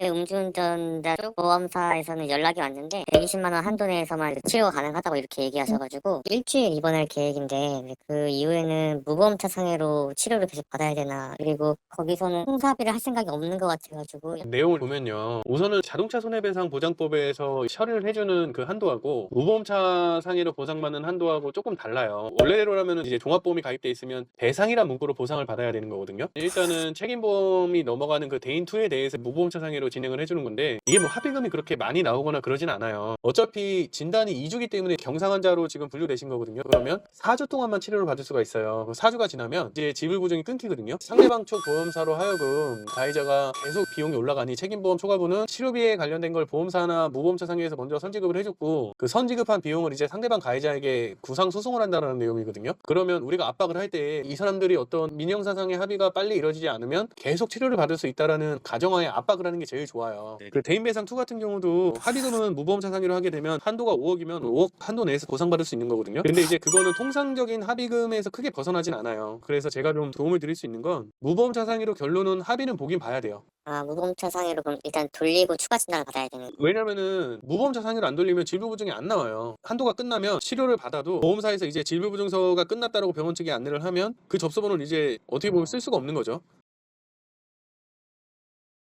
네, 음주운전자 쪽 보험사에서는 연락이 왔는데 120만 원 한도 내에서만 치료가 가능하다고 이렇게 얘기하셔가지고 일주일 입원할 계획인데 그 이후에는 무보험차 상해로 치료를 계속 받아야 되나 그리고 거기서는 홍사비를 할 생각이 없는 것 같아가지고 내용을 보면요. 우선은 자동차 손해배상 보장법에서 처리를 해주는 그 한도하고 무보험차 상해로 보상받는 한도하고 조금 달라요. 원래대로라면 이제 종합보험이 가입돼 있으면 배상이란 문구로 보상을 받아야 되는 거거든요. 일단은 책임보험이 넘어가는 그 대인 2에 대해서 무보험차 상해로 진행을 해주는 건데 이게 뭐 합의금이 그렇게 많이 나오거나 그러진 않아요. 어차피 진단이 2주기 때문에 경상환자로 지금 분류되신 거거든요. 그러면 4주 동안만 치료를 받을 수가 있어요. 그 4주가 지나면 이제 지불 보증이 끊기거든요. 상대방 쪽 보험사로 하여금 가해자가 계속 비용이 올라가니 책임보험 초과분은 치료비에 관련된 걸 보험사나 무보험차 상에서 먼저 선지급을 해줬고 그 선지급한 비용을 이제 상대방 가해자에게 구상 소송을 한다는 내용이거든요. 그러면 우리가 압박을 할 때 이 사람들이 어떤 민형사상의 합의가 빨리 이루어지지 않으면 계속 치료를 받을 수 있다라는 가정하에 압박을 하는 게 제일 좋아요. 네. 그 대인 배상 2 같은 경우도 합의금은 무보험차 상의로 하게 되면 한도가 5억이면 5억 한도 내에서 보상받을 수 있는 거거든요. 근데 이제 그거는 통상적인 합의금에서 크게 벗어나진 않아요. 그래서 제가 좀 도움을 드릴 수 있는 건 무보험차 상의로 결론은 합의는 보긴 봐야 돼요. 아 무보험차 상해로 그럼 일단 돌리고 추가 진단을 받아야 되는 왜냐면은 무보험차 상의로 안 돌리면 질부보증이 안 나와요. 한도가 끝나면 치료를 받아도 보험사에서 이제 질부보증서가 끝났다라고 병원 측에 안내를 하면 그 접수번호를 이제 어떻게 보면 쓸 수가 없는 거죠.